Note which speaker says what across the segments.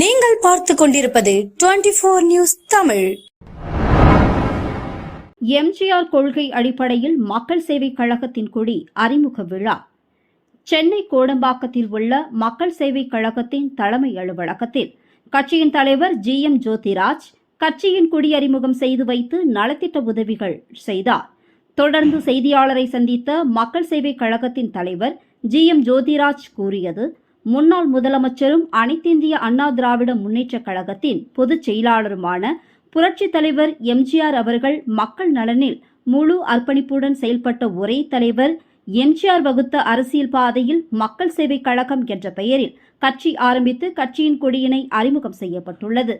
Speaker 1: நீங்கள் பார்த்து கொண்டிருப்பது 24 நியூஸ் தமிழ்.
Speaker 2: எம்ஜிஆர் கொள்கை அடிப்படையில் மக்கள் சேவை கழகத்தின் கொடி அறிமுக விழா. சென்னை கோடம்பாக்கத்தில் உள்ள மக்கள் சேவை கழகத்தின் தலைமை அலுவலகத்தில் கட்சியின் தலைவர் ஜி எம் ஜோதிராஜ் கட்சியின் கொடி அறிமுகம் செய்து வைத்து நலத்திட்ட உதவிகள் செய்தார். தொடர்ந்து செய்தியாளரை சந்தித்த மக்கள் சேவை கழகத்தின் தலைவர் ஜி எம் ஜோதிராஜ் கூறியது முன்னாள் முதலமைச்சரும் அனைத்திந்திய அண்ணா திராவிட முன்னேற்றக் கழகத்தின் பொதுச் செயலாளருமான புரட்சித் தலைவர் எம்ஜிஆர் அவர்கள் மக்கள் நலனில் முழு அர்ப்பணிப்புடன் செயல்பட்ட ஒரே தலைவர் எம்ஜிஆர் வகுத்த அரசியல் பாதையில் மக்கள் சேவை கழகம் என்ற பெயரில் கட்சி ஆரம்பித்து கட்சியின் கொடியினை அறிமுகம் செய்யப்பட்டுள்ளது.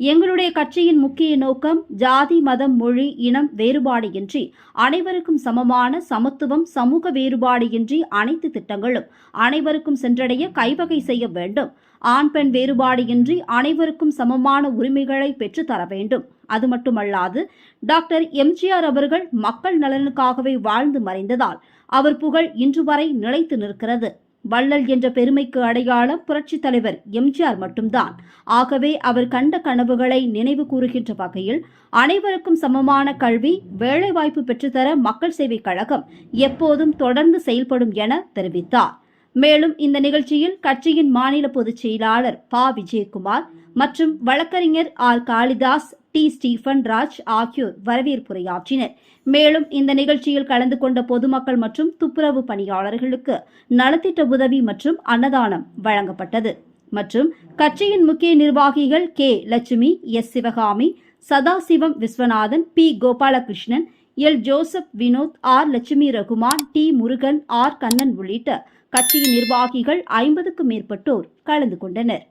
Speaker 2: எங்களுடைய கட்சியின் முக்கிய நோக்கம் ஜாதி மதம் மொழி இனம் வேறுபாடு இன்றி அனைவருக்கும் சமமான சமத்துவம் சமூக வேறுபாடு இன்றி அனைத்து திட்டங்களும் அனைவருக்கும் சென்றடைய கைவகை செய்ய வேண்டும். ஆண் பெண் வேறுபாடு இன்றி அனைவருக்கும் சமமான உரிமைகளை பெற்றுத்தர வேண்டும். அது மட்டுமல்லாது டாக்டர் எம்ஜிஆர் அவர்கள் மக்கள் நலனுக்காகவே வாழ்ந்து மறைந்ததால் அவர் புகழ் இன்று வரை நிலைத்து நிற்கிறது. வள்ளல் என்ற பெருமைக்கு அடையாளம் புரட்சித் தலைவர் எம்ஜிஆர் மட்டும்தான். ஆகவே அவர் கண்ட கனவுகளை நினைவு கூறுகின்ற வகையில் அனைவருக்கும் சமமான கல்வி வேலைவாய்ப்பு பெற்றுத்தர மக்கள் சேவை கழகம் எப்போதும் தொடர்ந்து செயல்படும் என தெரிவித்தார். மேலும் இந்த நிகழ்ச்சியில் கட்சியின் மாநில பொதுச் செயலாளர் ப. விஜயகுமார் மற்றும் வழக்கறிஞர் R. Kalidas T. Stephen Raj ஆகியோர் வரவேற்புரையாற்றினர். மேலும் இந்த நிகழ்ச்சியில் கலந்து கொண்ட பொதுமக்கள் மற்றும் துப்புரவு பணியாளர்களுக்கு நலத்திட்ட உதவி மற்றும் அன்னதானம் வழங்கப்பட்டது. மற்றும் கட்சியின் முக்கிய நிர்வாகிகள் K. Lakshmi S. Sivakami Sadasivam Viswanathan P. Gopalakrishnan L. Joseph Vinoth R. Lakshmi Rahman T. Murugan R. Kannan உள்ளிட்ட கட்சியின் நிர்வாகிகள் ஐம்பதுக்கும் மேற்பட்டோர் கலந்து கொண்டனர்.